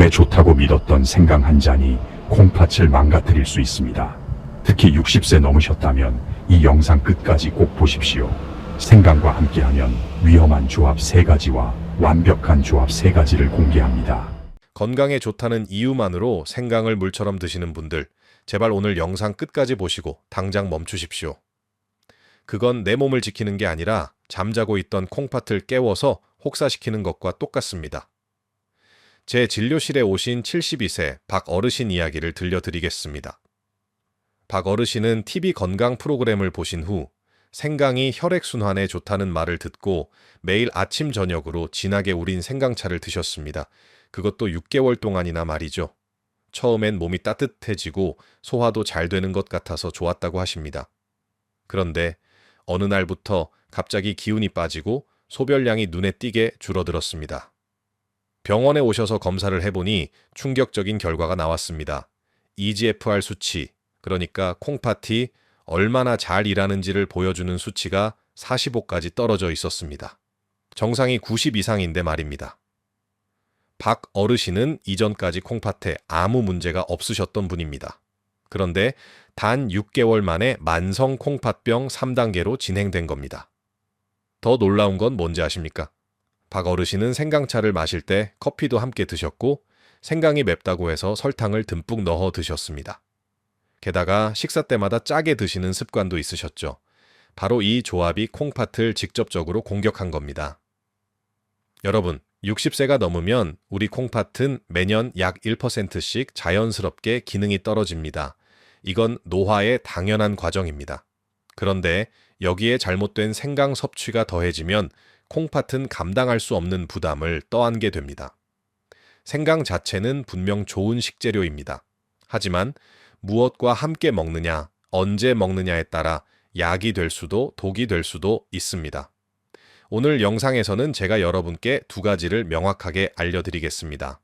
몸에 좋다고 믿었던 생강 한 잔이 콩팥을 망가뜨릴 수 있습니다. 특히 60세 넘으셨다면 이 영상 끝까지 꼭 보십시오. 생강과 함께하면 위험한 조합 세 가지와 완벽한 조합 세 가지를 공개합니다. 건강에 좋다는 이유만으로 생강을 물처럼 드시는 분들, 제발 오늘 영상 끝까지 보시고 당장 멈추십시오. 그건 내 몸을 지키는 게 아니라 잠자고 있던 콩팥을 깨워서 혹사시키는 것과 똑같습니다. 제 진료실에 오신 72세 박 어르신 이야기를 들려드리겠습니다. 박 어르신은 TV 건강 프로그램을 보신 후 생강이 혈액순환에 좋다는 말을 듣고 매일 아침 저녁으로 진하게 우린 생강차를 드셨습니다. 그것도 6개월 동안이나 말이죠. 처음엔 몸이 따뜻해지고 소화도 잘 되는 것 같아서 좋았다고 하십니다. 그런데 어느 날부터 갑자기 기운이 빠지고 소별량이 눈에 띄게 줄어들었습니다. 병원에 오셔서 검사를 해보니 충격적인 결과가 나왔습니다. EGFR 수치, 그러니까 콩팥이 얼마나 잘 일하는지를 보여주는 수치가 45까지 떨어져 있었습니다. 정상이 90 이상인데 말입니다. 박 어르신은 이전까지 콩팥에 아무 문제가 없으셨던 분입니다. 그런데 단 6개월 만에 만성 콩팥병 3단계로 진행된 겁니다. 더 놀라운 건 뭔지 아십니까? 박 어르신은 생강차를 마실 때 커피도 함께 드셨고 생강이 맵다고 해서 설탕을 듬뿍 넣어 드셨습니다. 게다가 식사 때마다 짜게 드시는 습관도 있으셨죠. 바로 이 조합이 콩팥을 직접적으로 공격한 겁니다. 여러분, 60세가 넘으면 우리 콩팥은 매년 약 1%씩 자연스럽게 기능이 떨어집니다. 이건 노화의 당연한 과정입니다. 그런데 여기에 잘못된 생강 섭취가 더해지면 콩팥은 감당할 수 없는 부담을 떠안게 됩니다. 생강 자체는 분명 좋은 식재료입니다. 하지만 무엇과 함께 먹느냐, 언제 먹느냐에 따라 약이 될 수도 독이 될 수도 있습니다. 오늘 영상에서는 제가 여러분께 두 가지를 명확하게 알려드리겠습니다.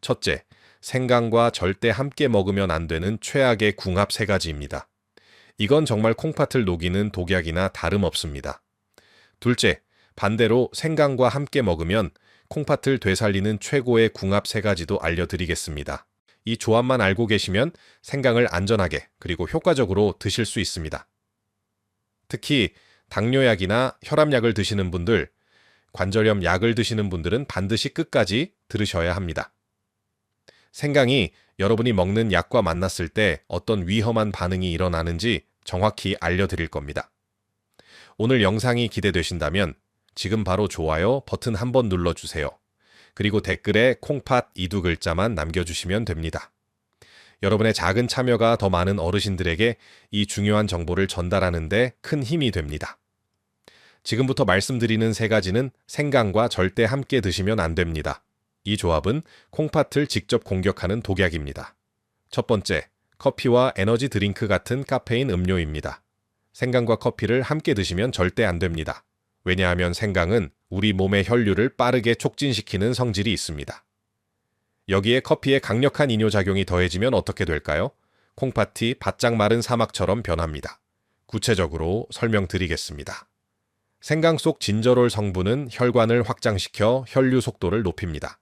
첫째, 생강과 절대 함께 먹으면 안 되는 최악의 궁합 세 가지입니다. 이건 정말 콩팥을 녹이는 독약이나 다름없습니다. 둘째, 반대로 생강과 함께 먹으면 콩팥을 되살리는 최고의 궁합 세 가지도 알려드리겠습니다. 이 조합만 알고 계시면 생강을 안전하게 그리고 효과적으로 드실 수 있습니다. 특히 당뇨약이나 혈압약을 드시는 분들, 관절염 약을 드시는 분들은 반드시 끝까지 들으셔야 합니다. 생강이 여러분이 먹는 약과 만났을 때 어떤 위험한 반응이 일어나는지 정확히 알려드릴 겁니다. 오늘 영상이 기대되신다면 지금 바로 좋아요 버튼 한번 눌러주세요. 그리고 댓글에 콩팥 이 두 글자만 남겨주시면 됩니다. 여러분의 작은 참여가 더 많은 어르신들에게 이 중요한 정보를 전달하는데 큰 힘이 됩니다. 지금부터 말씀드리는 세 가지는 생강과 절대 함께 드시면 안 됩니다. 이 조합은 콩팥을 직접 공격하는 독약입니다. 첫 번째, 커피와 에너지 드링크 같은 카페인 음료입니다. 생강과 커피를 함께 드시면 절대 안 됩니다. 왜냐하면 생강은 우리 몸의 혈류를 빠르게 촉진시키는 성질이 있습니다. 여기에 커피의 강력한 이뇨작용이 더해지면 어떻게 될까요? 콩팥이 바짝 마른 사막처럼 변합니다. 구체적으로 설명드리겠습니다. 생강 속 진저롤 성분은 혈관을 확장시켜 혈류 속도를 높입니다.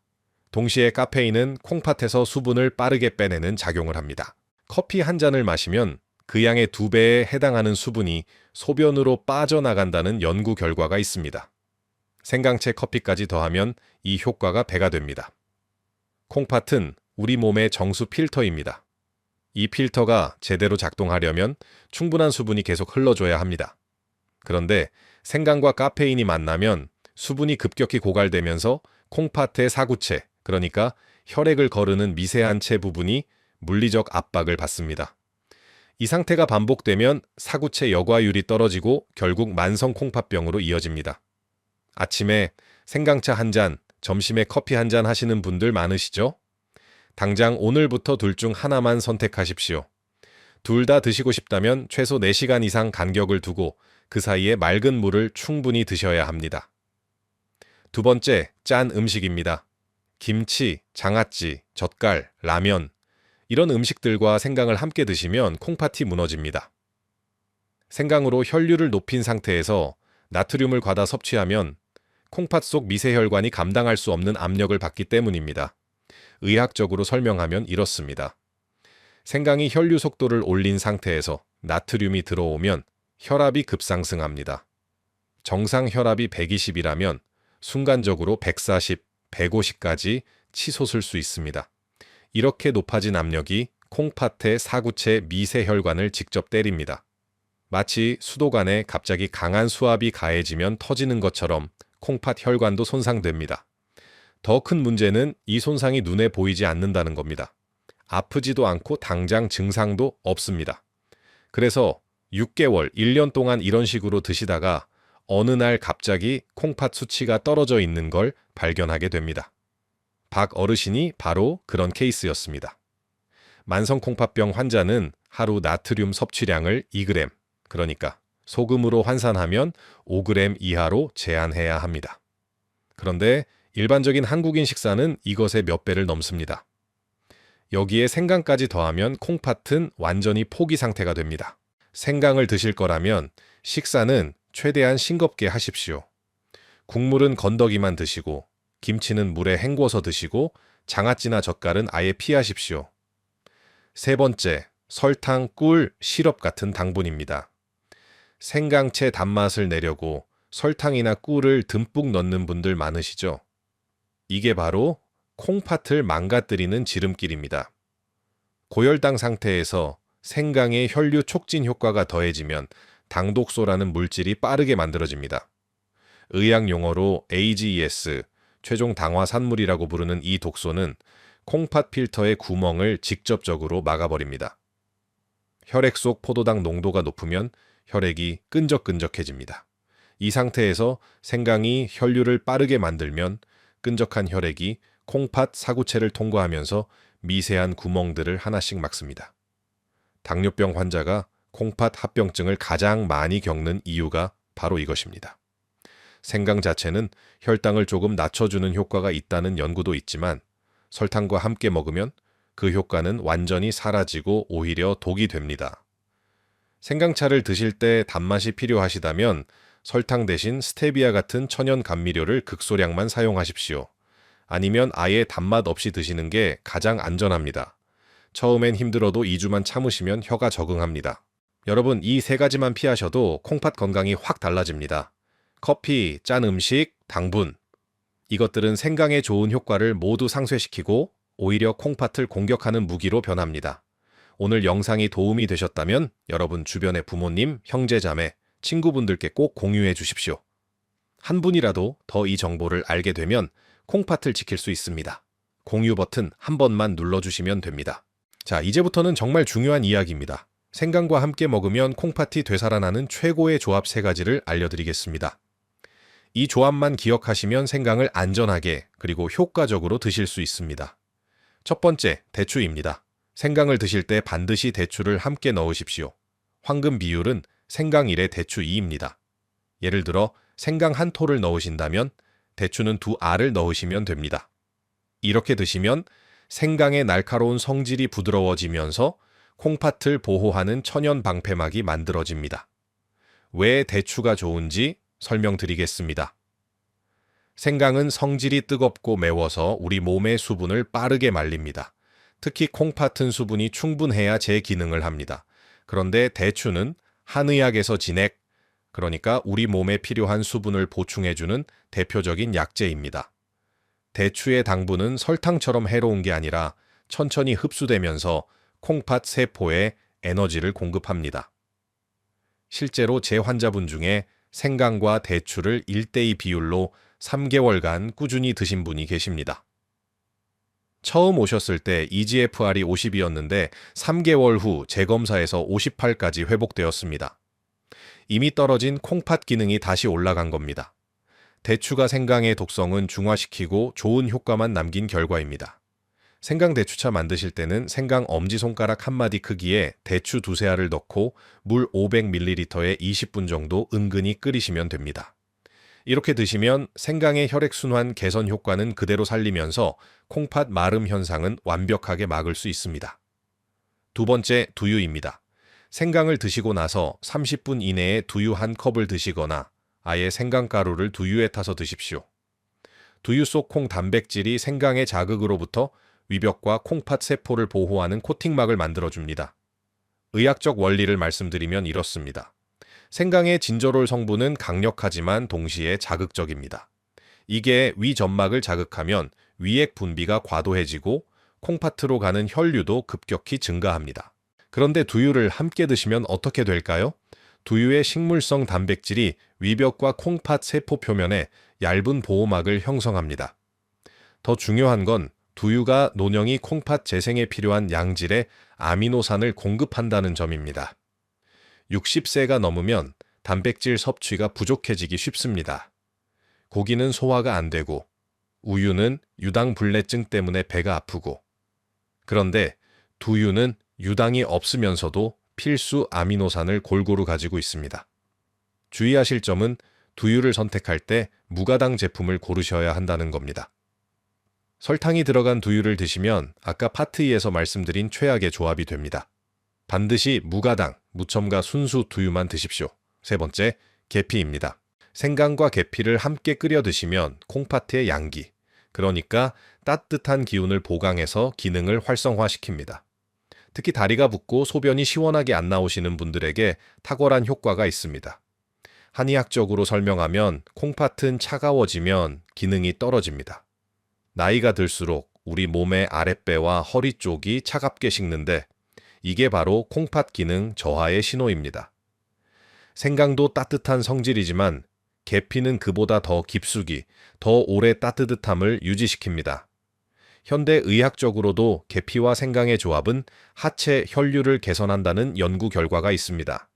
동시에 카페인은 콩팥에서 수분을 빠르게 빼내는 작용을 합니다. 커피 한 잔을 마시면 그 양의 두 배에 해당하는 수분이 소변으로 빠져나간다는 연구 결과가 있습니다. 생강채 커피까지 더하면 이 효과가 배가 됩니다. 콩팥은 우리 몸의 정수 필터입니다. 이 필터가 제대로 작동하려면 충분한 수분이 계속 흘러줘야 합니다. 그런데 생강과 카페인이 만나면 수분이 급격히 고갈되면서 콩팥의 사구체, 그러니까 혈액을 거르는 미세한 체 부분이 물리적 압박을 받습니다. 이 상태가 반복되면 사구체 여과율이 떨어지고 결국 만성 콩팥병으로 이어집니다. 아침에 생강차 한 잔, 점심에 커피 한 잔 하시는 분들 많으시죠? 당장 오늘부터 둘 중 하나만 선택하십시오. 둘 다 드시고 싶다면 최소 4시간 이상 간격을 두고 그 사이에 맑은 물을 충분히 드셔야 합니다. 두 번째, 짠 음식입니다. 김치, 장아찌, 젓갈, 라면, 이런 음식들과 생강을 함께 드시면 콩팥이 무너집니다. 생강으로 혈류를 높인 상태에서 나트륨을 과다 섭취하면 콩팥 속 미세혈관이 감당할 수 없는 압력을 받기 때문입니다. 의학적으로 설명하면 이렇습니다. 생강이 혈류 속도를 올린 상태에서 나트륨이 들어오면 혈압이 급상승합니다. 정상 혈압이 120이라면 순간적으로 140, 150까지 치솟을 수 있습니다. 이렇게 높아진 압력이 콩팥의 사구체 미세혈관을 직접 때립니다. 마치 수도관에 갑자기 강한 수압이 가해지면 터지는 것처럼 콩팥 혈관도 손상됩니다. 더 큰 문제는 이 손상이 눈에 보이지 않는다는 겁니다. 아프지도 않고 당장 증상도 없습니다. 그래서 6개월, 1년 동안 이런 식으로 드시다가 어느 날 갑자기 콩팥 수치가 떨어져 있는 걸 발견하게 됩니다. 박 어르신이 바로 그런 케이스였습니다. 만성 콩팥병 환자는 하루 나트륨 섭취량을 2g, 그러니까 소금으로 환산하면 5g 이하로 제한해야 합니다. 그런데 일반적인 한국인 식사는 이것의 몇 배를 넘습니다. 여기에 생강까지 더하면 콩팥은 완전히 포기 상태가 됩니다. 생강을 드실 거라면 식사는 최대한 싱겁게 하십시오. 국물은 건더기만 드시고 김치는 물에 헹궈서 드시고 장아찌나 젓갈은 아예 피하십시오. 세 번째, 설탕, 꿀, 시럽 같은 당분입니다. 생강채 단맛을 내려고 설탕이나 꿀을 듬뿍 넣는 분들 많으시죠? 이게 바로 콩팥을 망가뜨리는 지름길입니다. 고혈당 상태에서 생강의 혈류 촉진 효과가 더해지면 당독소라는 물질이 빠르게 만들어집니다. 의학 용어로 AGES, 최종 당화 산물이라고 부르는 이 독소는 콩팥 필터의 구멍을 직접적으로 막아버립니다. 혈액 속 포도당 농도가 높으면 혈액이 끈적끈적해집니다. 이 상태에서 생강이 혈류를 빠르게 만들면 끈적한 혈액이 콩팥 사구체를 통과하면서 미세한 구멍들을 하나씩 막습니다. 당뇨병 환자가 콩팥 합병증을 가장 많이 겪는 이유가 바로 이것입니다. 생강 자체는 혈당을 조금 낮춰주는 효과가 있다는 연구도 있지만 설탕과 함께 먹으면 그 효과는 완전히 사라지고 오히려 독이 됩니다. 생강차를 드실 때 단맛이 필요하시다면 설탕 대신 스테비아 같은 천연 감미료를 극소량만 사용하십시오. 아니면 아예 단맛 없이 드시는 게 가장 안전합니다. 처음엔 힘들어도 2주만 참으시면 혀가 적응합니다. 여러분, 이 세 가지만 피하셔도 콩팥 건강이 확 달라집니다. 커피, 짠 음식, 당분. 이것들은 생강에 좋은 효과를 모두 상쇄시키고 오히려 콩팥을 공격하는 무기로 변합니다. 오늘 영상이 도움이 되셨다면 여러분 주변의 부모님, 형제, 자매, 친구분들께 꼭 공유해 주십시오. 한 분이라도 더 이 정보를 알게 되면 콩팥을 지킬 수 있습니다. 공유 버튼 한 번만 눌러주시면 됩니다. 자, 이제부터는 정말 중요한 이야기입니다. 생강과 함께 먹으면 콩팥이 되살아나는 최고의 조합 세 가지를 알려드리겠습니다. 이 조합만 기억하시면 생강을 안전하게 그리고 효과적으로 드실 수 있습니다. 첫 번째, 대추입니다. 생강을 드실 때 반드시 대추를 함께 넣으십시오. 황금 비율은 생강 1에 대추 2입니다. 예를 들어 생강 한 톨을 넣으신다면 대추는 두 알을 넣으시면 됩니다. 이렇게 드시면 생강의 날카로운 성질이 부드러워지면서 콩팥을 보호하는 천연 방패막이 만들어집니다. 왜 대추가 좋은지 설명드리겠습니다. 생강은 성질이 뜨겁고 매워서 우리 몸의 수분을 빠르게 말립니다. 특히 콩팥은 수분이 충분해야 제 기능을 합니다. 그런데 대추는 한의학에서 진액, 그러니까 우리 몸에 필요한 수분을 보충해주는 대표적인 약재입니다. 대추의 당분은 설탕처럼 해로운 게 아니라 천천히 흡수되면서 콩팥 세포에 에너지를 공급합니다. 실제로 제 환자분 중에 생강과 대추를 1대2 비율로 3개월간 꾸준히 드신 분이 계십니다. 처음 오셨을 때 EGFR이 50이었는데 3개월 후 재검사에서 58까지 회복되었습니다. 이미 떨어진 콩팥 기능이 다시 올라간 겁니다. 대추가 생강의 독성은 중화시키고 좋은 효과만 남긴 결과입니다. 생강 대추차 만드실 때는 생강 엄지손가락 한 마디 크기에 대추 두세 알을 넣고 물 500ml에 20분 정도 은근히 끓이시면 됩니다. 이렇게 드시면 생강의 혈액순환 개선 효과는 그대로 살리면서 콩팥 마름 현상은 완벽하게 막을 수 있습니다. 두 번째, 두유입니다. 생강을 드시고 나서 30분 이내에 두유 한 컵을 드시거나 아예 생강가루를 두유에 타서 드십시오. 두유 속 콩 단백질이 생강의 자극으로부터 위벽과 콩팥 세포를 보호하는 코팅막을 만들어줍니다. 의학적 원리를 말씀드리면 이렇습니다. 생강의 진저롤 성분은 강력하지만 동시에 자극적입니다. 이게 위 점막을 자극하면 위액 분비가 과도해지고 콩팥으로 가는 혈류도 급격히 증가합니다. 그런데 두유를 함께 드시면 어떻게 될까요? 두유의 식물성 단백질이 위벽과 콩팥 세포 표면에 얇은 보호막을 형성합니다. 더 중요한 건 두유가 논영이 콩팥 재생에 필요한 양질의 아미노산을 공급한다는 점입니다. 60세가 넘으면 단백질 섭취가 부족해지기 쉽습니다. 고기는 소화가 안 되고 우유는 유당불내증 때문에 배가 아프고 그런데 두유는 유당이 없으면서도 필수 아미노산을 골고루 가지고 있습니다. 주의하실 점은 두유를 선택할 때 무가당 제품을 고르셔야 한다는 겁니다. 설탕이 들어간 두유를 드시면 아까 파트 2에서 말씀드린 최악의 조합이 됩니다. 반드시 무가당, 무첨가 순수 두유만 드십시오. 세 번째, 계피입니다. 생강과 계피를 함께 끓여 드시면 콩팥의 양기, 그러니까 따뜻한 기운을 보강해서 기능을 활성화시킵니다. 특히 다리가 붓고 소변이 시원하게 안 나오시는 분들에게 탁월한 효과가 있습니다. 한의학적으로 설명하면 콩팥은 차가워지면 기능이 떨어집니다. 나이가 들수록 우리 몸의 아랫배와 허리 쪽이 차갑게 식는데 이게 바로 콩팥 기능 저하의 신호입니다. 생강도 따뜻한 성질이지만 계피는 그보다 더 깊숙이, 더 오래 따뜻함을 유지시킵니다. 현대 의학적으로도 계피와 생강의 조합은 하체 혈류를 개선한다는 연구 결과가 있습니다.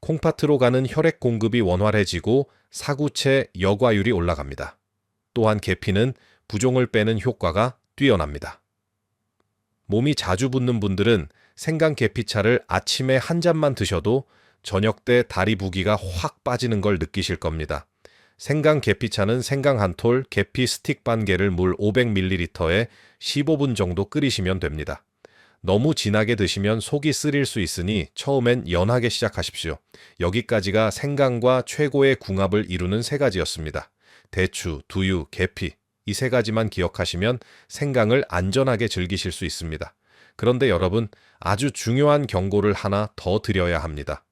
콩팥으로 가는 혈액 공급이 원활해지고 사구체 여과율이 올라갑니다. 또한 계피는 부종을 빼는 효과가 뛰어납니다. 몸이 자주 붓는 분들은 생강 계피차를 아침에 한 잔만 드셔도 저녁 때 다리 부기가 확 빠지는 걸 느끼실 겁니다. 생강 계피차는 생강 한 톨, 계피 스틱 반 개를 물 500ml에 15분 정도 끓이시면 됩니다. 너무 진하게 드시면 속이 쓰릴 수 있으니 처음엔 연하게 시작하십시오. 여기까지가 생강과 최고의 궁합을 이루는 세 가지였습니다. 대추, 두유, 계피. 이 세 가지만 기억하시면 생강을 안전하게 즐기실 수 있습니다. 그런데 여러분, 아주 중요한 경고를 하나 더 드려야 합니다.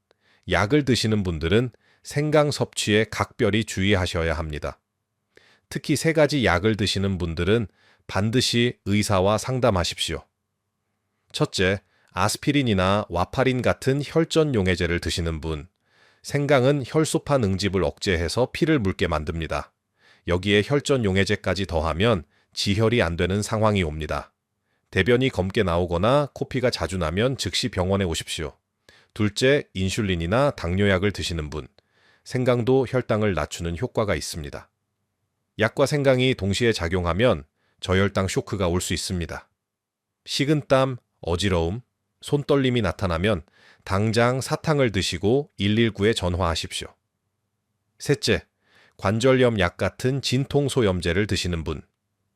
약을 드시는 분들은 생강 섭취에 각별히 주의하셔야 합니다. 특히 세 가지 약을 드시는 분들은 반드시 의사와 상담하십시오. 첫째, 아스피린이나 와파린 같은 혈전 용해제를 드시는 분. 생강은 혈소파 능집을 억제해서 피를 묽게 만듭니다. 여기에 혈전 용해제까지 더하면 지혈이 안 되는 상황이 옵니다. 대변이 검게 나오거나 코피가 자주 나면 즉시 병원에 오십시오. 둘째, 인슐린이나 당뇨약을 드시는 분. 생강도 혈당을 낮추는 효과가 있습니다. 약과 생강이 동시에 작용하면 저혈당 쇼크가 올 수 있습니다. 식은땀, 어지러움, 손떨림이 나타나면 당장 사탕을 드시고 119에 전화하십시오. 셋째, 관절염 약 같은 진통소염제를 드시는 분.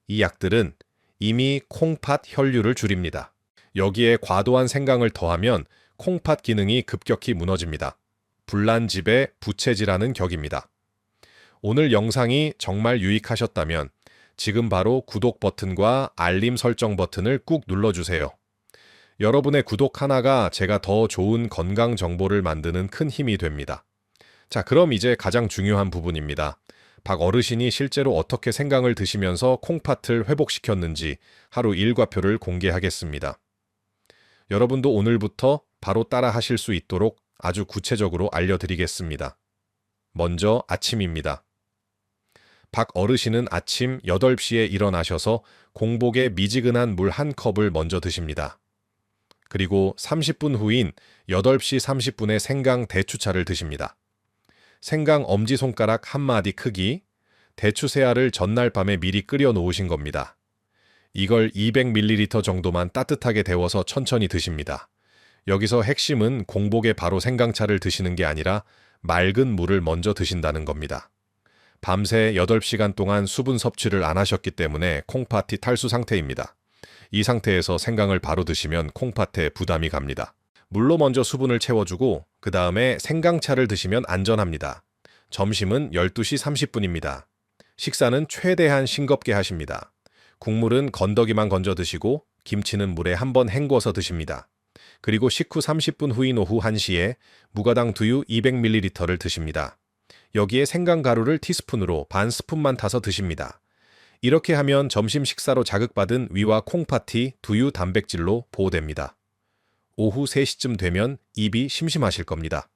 이 약들은 이미 콩팥 혈류를 줄입니다. 여기에 과도한 생강을 더하면 콩팥 기능이 급격히 무너집니다. 불난집에 부채질하는 격입니다. 오늘 영상이 정말 유익하셨다면 지금 바로 구독 버튼과 알림 설정 버튼을 꾹 눌러주세요. 여러분의 구독 하나가 제가 더 좋은 건강 정보를 만드는 큰 힘이 됩니다. 자, 그럼 이제 가장 중요한 부분입니다. 박 어르신이 실제로 어떻게 생강을 드시면서 콩팥을 회복시켰는지 하루 일과표를 공개하겠습니다. 여러분도 오늘부터 바로 따라 하실 수 있도록 아주 구체적으로 알려드리겠습니다. 먼저 아침입니다. 박 어르신은 아침 8시에 일어나셔서 공복에 미지근한 물 한 컵을 먼저 드십니다. 그리고 30분 후인 8시 30분에 생강 대추차를 드십니다. 생강 엄지손가락 한 마디 크기, 대추 세알을 전날 밤에 미리 끓여 놓으신 겁니다. 이걸 200ml 정도만 따뜻하게 데워서 천천히 드십니다. 여기서 핵심은 공복에 바로 생강차를 드시는 게 아니라 맑은 물을 먼저 드신다는 겁니다. 밤새 8시간 동안 수분 섭취를 안 하셨기 때문에 콩팥이 탈수 상태입니다. 이 상태에서 생강을 바로 드시면 콩팥에 부담이 갑니다. 물로 먼저 수분을 채워주고 그 다음에 생강차를 드시면 안전합니다. 점심은 12시 30분입니다. 식사는 최대한 싱겁게 하십니다. 국물은 건더기만 건져 드시고 김치는 물에 한번 헹궈서 드십니다. 그리고 식후 30분 후인 오후 1시에 무가당 두유 200ml를 드십니다. 여기에 생강 가루를 티스푼으로 반 스푼만 타서 드십니다. 이렇게 하면 점심 식사로 자극받은 위와 콩파티, 두유 단백질로 보호됩니다. 오후 3시쯤 되면 입이 심심하실 겁니다.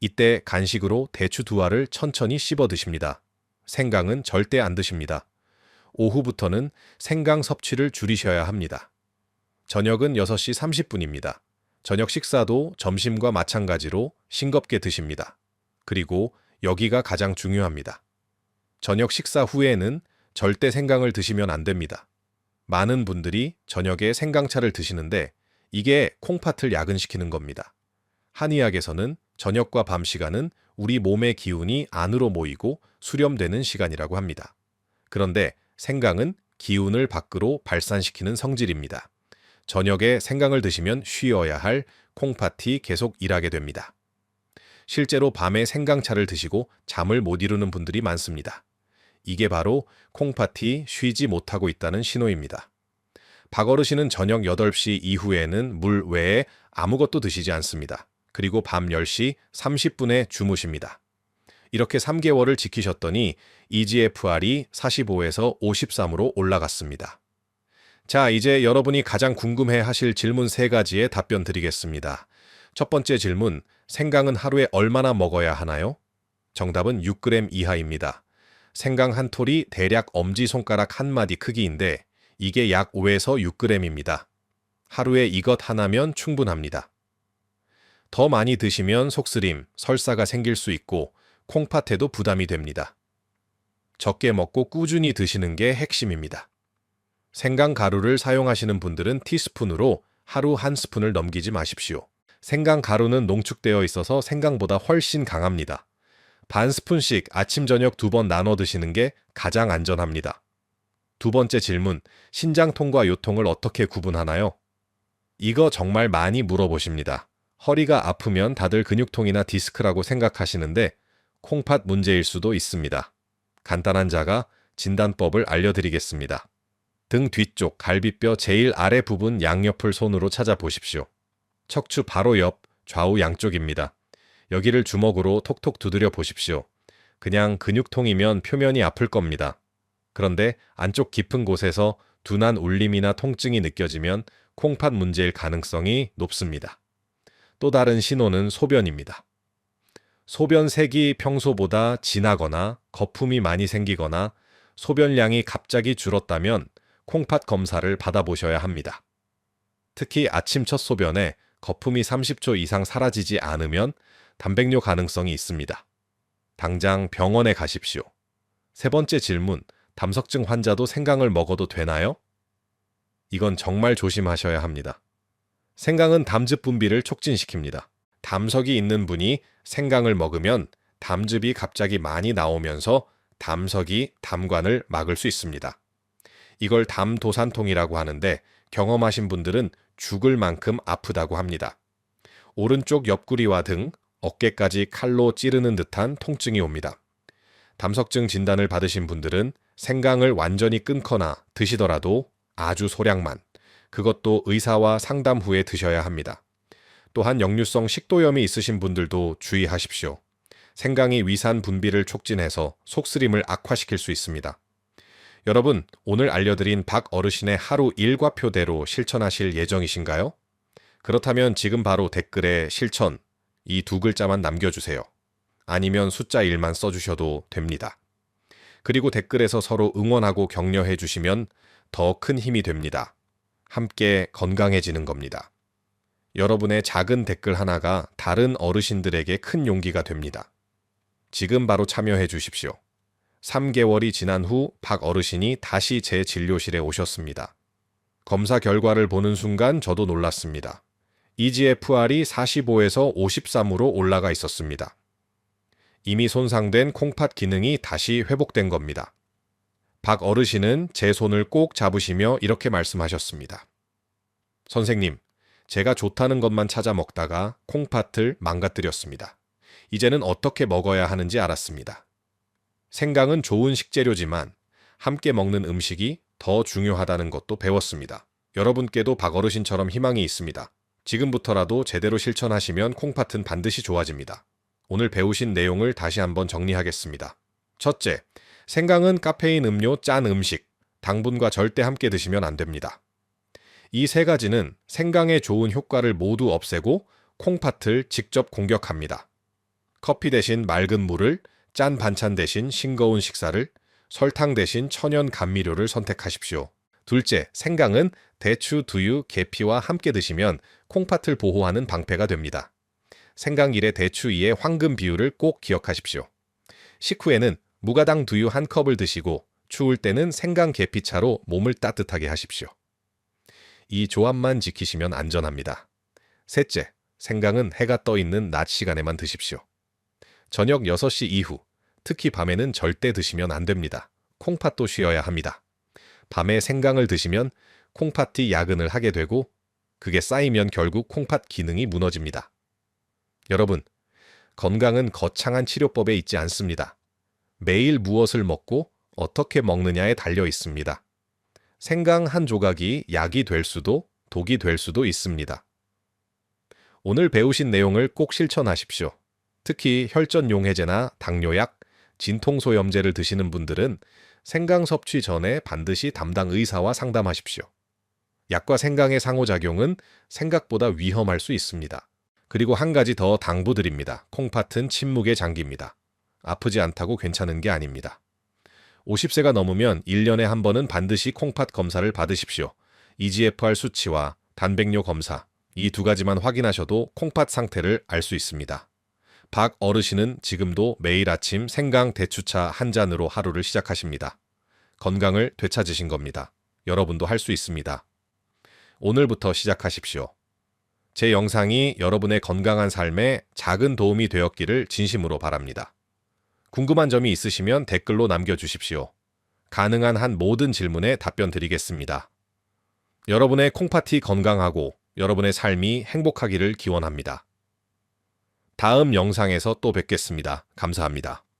이때 간식으로 대추 두 알을 천천히 씹어 드십니다. 생강은 절대 안 드십니다. 오후부터는 생강 섭취를 줄이셔야 합니다. 저녁은 6시 30분입니다. 저녁 식사도 점심과 마찬가지로 싱겁게 드십니다. 그리고 여기가 가장 중요합니다. 저녁 식사 후에는 절대 생강을 드시면 안 됩니다. 많은 분들이 저녁에 생강차를 드시는데 이게 콩팥을 야근시키는 겁니다. 한의학에서는 저녁과 밤 시간은 우리 몸의 기운이 안으로 모이고 수렴되는 시간이라고 합니다. 그런데 생강은 기운을 밖으로 발산시키는 성질입니다. 저녁에 생강을 드시면 쉬어야 할 콩팥이 계속 일하게 됩니다. 실제로 밤에 생강차를 드시고 잠을 못 이루는 분들이 많습니다. 이게 바로 콩팥이 쉬지 못하고 있다는 신호입니다. 박어르신은 저녁 8시 이후에는 물 외에 아무것도 드시지 않습니다. 그리고 밤 10시 30분에 주무십니다. 이렇게 3개월을 지키셨더니 EGFR이 45에서 53으로 올라갔습니다. 자, 이제 여러분이 가장 궁금해 하실 질문 세 가지에 답변 드리겠습니다. 첫 번째 질문, 생강은 하루에 얼마나 먹어야 하나요? 정답은 6g 이하입니다. 생강 한 톨이 대략 엄지손가락 한 마디 크기인데 이게 약 5에서 6g입니다. 하루에 이것 하나면 충분합니다. 더 많이 드시면 속쓰림, 설사가 생길 수 있고 콩팥에도 부담이 됩니다. 적게 먹고 꾸준히 드시는 게 핵심입니다. 생강 가루를 사용하시는 분들은 티스푼으로 하루 한 스푼을 넘기지 마십시오. 생강 가루는 농축되어 있어서 생강보다 훨씬 강합니다. 반 스푼씩 아침 저녁 두 번 나눠 드시는 게 가장 안전합니다. 두 번째 질문, 신장통과 요통을 어떻게 구분하나요? 이거 정말 많이 물어보십니다. 허리가 아프면 다들 근육통이나 디스크라고 생각하시는데 콩팥 문제일 수도 있습니다. 간단한 자가 진단법을 알려드리겠습니다. 등 뒤쪽 갈비뼈 제일 아래 부분 양옆을 손으로 찾아보십시오. 척추 바로 옆 좌우 양쪽입니다. 여기를 주먹으로 톡톡 두드려 보십시오. 그냥 근육통이면 표면이 아플 겁니다. 그런데 안쪽 깊은 곳에서 둔한 울림이나 통증이 느껴지면 콩팥 문제일 가능성이 높습니다. 또 다른 신호는 소변입니다. 소변 색이 평소보다 진하거나 거품이 많이 생기거나 소변량이 갑자기 줄었다면 콩팥 검사를 받아보셔야 합니다. 특히 아침 첫 소변에 거품이 30초 이상 사라지지 않으면 단백뇨 가능성이 있습니다. 당장 병원에 가십시오. 세 번째 질문, 담석증 환자도 생강을 먹어도 되나요? 이건 정말 조심하셔야 합니다. 생강은 담즙 분비를 촉진시킵니다. 담석이 있는 분이 생강을 먹으면 담즙이 갑자기 많이 나오면서 담석이 담관을 막을 수 있습니다. 이걸 담도산통이라고 하는데 경험하신 분들은 죽을 만큼 아프다고 합니다. 오른쪽 옆구리와 등 어깨까지 칼로 찌르는 듯한 통증이 옵니다. 담석증 진단을 받으신 분들은 생강을 완전히 끊거나 드시더라도 아주 소량만, 그것도 의사와 상담 후에 드셔야 합니다. 또한 역류성 식도염이 있으신 분들도 주의하십시오. 생강이 위산 분비를 촉진해서 속쓰림을 악화시킬 수 있습니다. 여러분, 오늘 알려드린 박 어르신의 하루 일과표대로 실천하실 예정이신가요? 그렇다면 지금 바로 댓글에 실천 이 두 글자만 남겨주세요. 아니면 숫자 1만 써주셔도 됩니다. 그리고 댓글에서 서로 응원하고 격려해 주시면 더 큰 힘이 됩니다. 함께 건강해지는 겁니다. 여러분의 작은 댓글 하나가 다른 어르신들에게 큰 용기가 됩니다. 지금 바로 참여해 주십시오. 3개월이 지난 후 박 어르신이 다시 제 진료실에 오셨습니다. 검사 결과를 보는 순간 저도 놀랐습니다. EGFR이 45에서 53으로 올라가 있었습니다. 이미 손상된 콩팥 기능이 다시 회복된 겁니다. 박 어르신은 제 손을 꼭 잡으시며 이렇게 말씀하셨습니다. 선생님, 제가 좋다는 것만 찾아 먹다가 콩팥을 망가뜨렸습니다. 이제는 어떻게 먹어야 하는지 알았습니다. 생강은 좋은 식재료지만 함께 먹는 음식이 더 중요하다는 것도 배웠습니다. 여러분께도 박어르신처럼 희망이 있습니다. 지금부터라도 제대로 실천하시면 콩팥은 반드시 좋아집니다. 오늘 배우신 내용을 다시 한번 정리하겠습니다. 첫째, 생강은 카페인 음료, 짠 음식, 당분과 절대 함께 드시면 안 됩니다. 이 세 가지는 생강의 좋은 효과를 모두 없애고 콩팥을 직접 공격합니다. 커피 대신 맑은 물을, 짠 반찬 대신 싱거운 식사를, 설탕 대신 천연 감미료를 선택하십시오. 둘째, 생강은 대추, 두유, 계피와 함께 드시면 콩팥을 보호하는 방패가 됩니다. 생강 1에 대추 2의 황금 비율을 꼭 기억하십시오. 식후에는 무가당 두유 한 컵을 드시고 추울 때는 생강 계피차로 몸을 따뜻하게 하십시오. 이 조합만 지키시면 안전합니다. 셋째, 생강은 해가 떠 있는 낮 시간에만 드십시오. 저녁 6시 이후, 특히 밤에는 절대 드시면 안 됩니다. 콩팥도 쉬어야 합니다. 밤에 생강을 드시면 콩팥이 야근을 하게 되고 그게 쌓이면 결국 콩팥 기능이 무너집니다. 여러분, 건강은 거창한 치료법에 있지 않습니다. 매일 무엇을 먹고 어떻게 먹느냐에 달려 있습니다. 생강 한 조각이 약이 될 수도 독이 될 수도 있습니다. 오늘 배우신 내용을 꼭 실천하십시오. 특히 혈전 용해제나 당뇨약, 진통소염제를 드시는 분들은 생강 섭취 전에 반드시 담당 의사와 상담하십시오. 약과 생강의 상호작용은 생각보다 위험할 수 있습니다. 그리고 한 가지 더 당부드립니다. 콩팥은 침묵의 장기입니다. 아프지 않다고 괜찮은 게 아닙니다. 50세가 넘으면 1년에 한 번은 반드시 콩팥 검사를 받으십시오. EGFR 수치와 단백뇨 검사, 이 두 가지만 확인하셔도 콩팥 상태를 알 수 있습니다. 박 어르신은 지금도 매일 아침 생강 대추차 한 잔으로 하루를 시작하십니다. 건강을 되찾으신 겁니다. 여러분도 할 수 있습니다. 오늘부터 시작하십시오. 제 영상이 여러분의 건강한 삶에 작은 도움이 되었기를 진심으로 바랍니다. 궁금한 점이 있으시면 댓글로 남겨주십시오. 가능한 한 모든 질문에 답변 드리겠습니다. 여러분의 콩파티 건강하고 여러분의 삶이 행복하기를 기원합니다. 다음 영상에서 또 뵙겠습니다. 감사합니다.